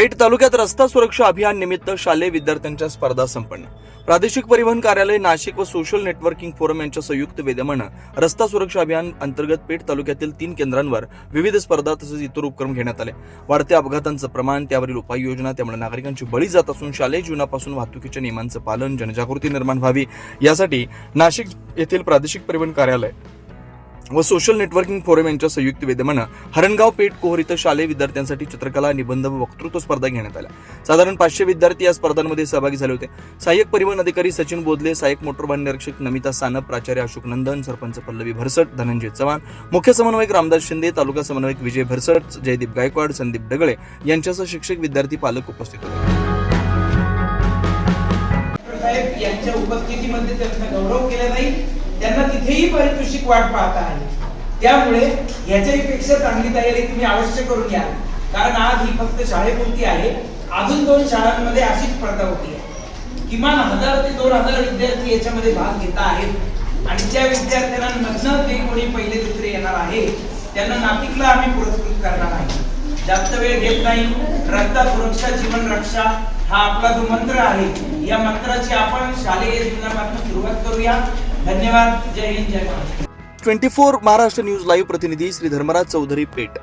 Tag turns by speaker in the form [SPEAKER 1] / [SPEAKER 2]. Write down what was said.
[SPEAKER 1] पेठ तालुक्यात रस्ता सुरक्षा अभियान निमित्त शालेय विद्यार्थ्यांच्या स्पर्धा संपन्न. प्रादेशिक परिवहन कार्यालय नाशिक व सोशल नेटवर्किंग फोरम यांच्या संयुक्त विद्यमानं रस्ता सुरक्षा अभियान अंतर्गत पेठ तालुक्यातील तीन केंद्रांवर विविध स्पर्धा तसेच इतर उपक्रम घेण्यात आले. वाढत्या अपघातांचं प्रमाण त्यावरील उपाययोजना त्यामुळे नागरिकांची बळी जात असून शालेय जीवनापासून वाहतुकीच्या नियमांचं पालन जनजागृती निर्माण व्हावी. यासाठी नाशिक येथील प्रादेशिक परिवहन कार्यालय व सोशल नेटवर्किंग फोरम यांच्या संयुक्त विद्यमानं हरणगाव पेठ कोहर इथं शालेय विद्यार्थ्यांसाठी चित्रकला निबंध व वक्तृत्व स्पर्धा घेण्यात आल्या. साधारण पाचशे विद्यार्थी या स्पर्धांमध्ये सहभागी झाले होते. सहाय्यक परिवहन अधिकारी सचिन बोधले सहाय्यक मोटर वाहन निरीक्षक नमिता सानप प्राचार्य अशोक नंदन सरपंच पल्लवी भरसट धनंजय चव्हाण मुख्य समन्वयक रामदास शिंदे तालुका समन्वयक विजय भरसट जयदीप गायकवाड संदीप डगळे यांच्यासह शिक्षक विद्यार्थी पालक उपस्थित होते.
[SPEAKER 2] यांच्या उपस्थितीमध्ये त्यांचा गौरव केला जाईल. त्यांना तिथेही पारितोषिक वाट पाहता आहे त्यामुळे याच्याही पेक्षा चांगली तयारी तुम्ही अवश्य करून घ्या. कारण आज ही फक्त शाळेपुरती आहे. अजून दोन शाळांमध्ये अशीच स्पर्धा होती आहे. किमान हजार ते दोन हजार विद्यार्थी याच्यामध्ये भाग घेत आहेत. आणि त्या विद्यार्थ्यांना नग्न ते कोणी पहिले दुसरे येणार आहे त्यांना नापिकला आम्ही पुरस्कृत करणार आहे. जास्त वेळ घेत नाही. रक्ता सुरक्षा जीवन रक्षा हा आपला जो मंत्र आहे या मंत्राची आपण शालेय जीवनापासून सुरुवात करूया. धन्यवाद. जय हिंद जय Maharashtra
[SPEAKER 1] twenty four Maharashtra news live प्रतिनिधी श्री धर्मराज चौधरी पेठ.